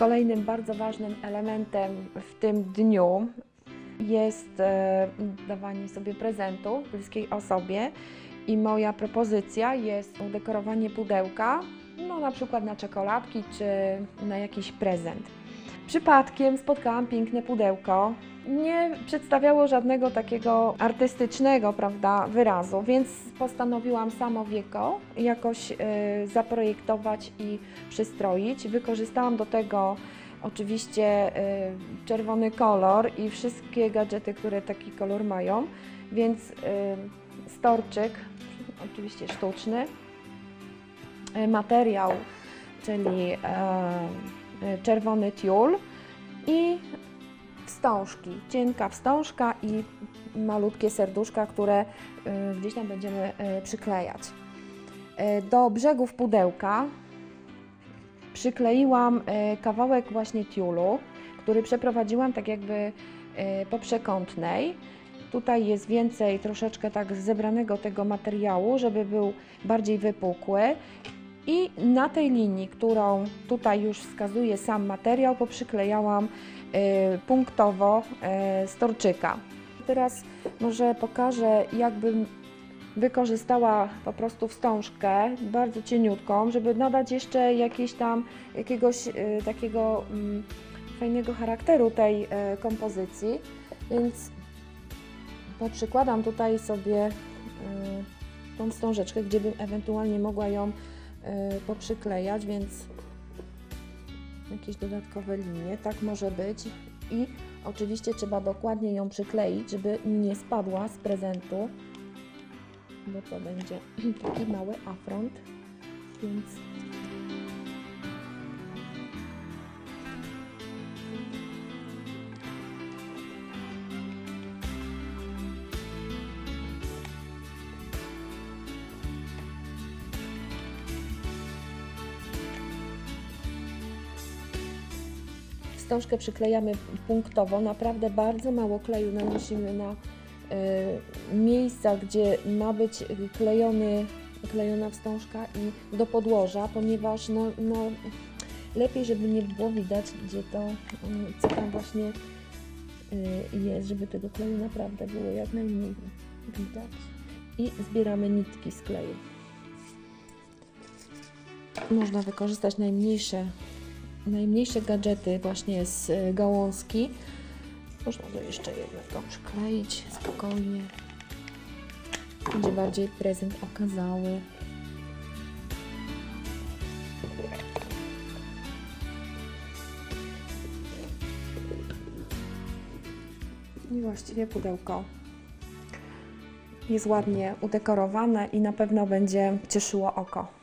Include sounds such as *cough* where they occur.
Kolejnym bardzo ważnym elementem w tym dniu jest e, dawanie sobie prezentu bliskiej osobie i moja propozycja jest udekorowanie pudełka, no na przykład na czekoladki czy na jakiś prezent. Przypadkiem spotkałam piękne pudełko. Nie przedstawiało żadnego takiego artystycznego, prawda, wyrazu, więc postanowiłam samo wieko jakoś e, zaprojektować i przystroić. Wykorzystałam do tego oczywiście e, czerwony kolor i wszystkie gadżety, które taki kolor mają, więc e, storczyk, oczywiście sztuczny, e, materiał, czyli e, czerwony tiul i wstążki, cienka wstążka i malutkie serduszka, które e, gdzieś tam będziemy e, przyklejać. Do brzegów pudełka przykleiłam kawałek właśnie tiulu, który przeprowadziłam tak jakby po przekątnej. Tutaj jest więcej troszeczkę tak zebranego tego materiału, żeby był bardziej wypukły. I na tej linii, którą tutaj już wskazuje sam materiał, poprzyklejałam e, punktowo e, storczyka. Teraz może pokażę, jakbym wykorzystała po prostu wstążkę, bardzo cieniutką, żeby nadać jeszcze jakieś tam, jakiegoś e, takiego mm, fajnego charakteru tej kompozycji, więc poprzykładam tutaj sobie tą wstążeczkę, gdzie bym ewentualnie mogła ją poprzyklejać, więc jakieś dodatkowe linie, tak może być. I oczywiście trzeba dokładnie ją przykleić, żeby nie spadła z prezentu, bo to będzie *clears throat* taki mały afront, więc wstążkę przyklejamy punktowo, naprawdę bardzo mało kleju nanosimy na y, miejsca, gdzie ma być klejony, klejona wstążka i do podłoża, ponieważ no, no, lepiej, żeby nie było widać, gdzie to, mm, co tam właśnie y, jest, żeby tego kleju naprawdę było jak najmniej widać. I zbieramy nitki z kleju. Można wykorzystać najmniejsze najmniejsze gadżety właśnie z y, gałązki. Można to jeszcze jednego przykleić spokojnie. Będzie bardziej prezent okazały. I właściwie pudełko jest ładnie udekorowane i na pewno będzie cieszyło oko.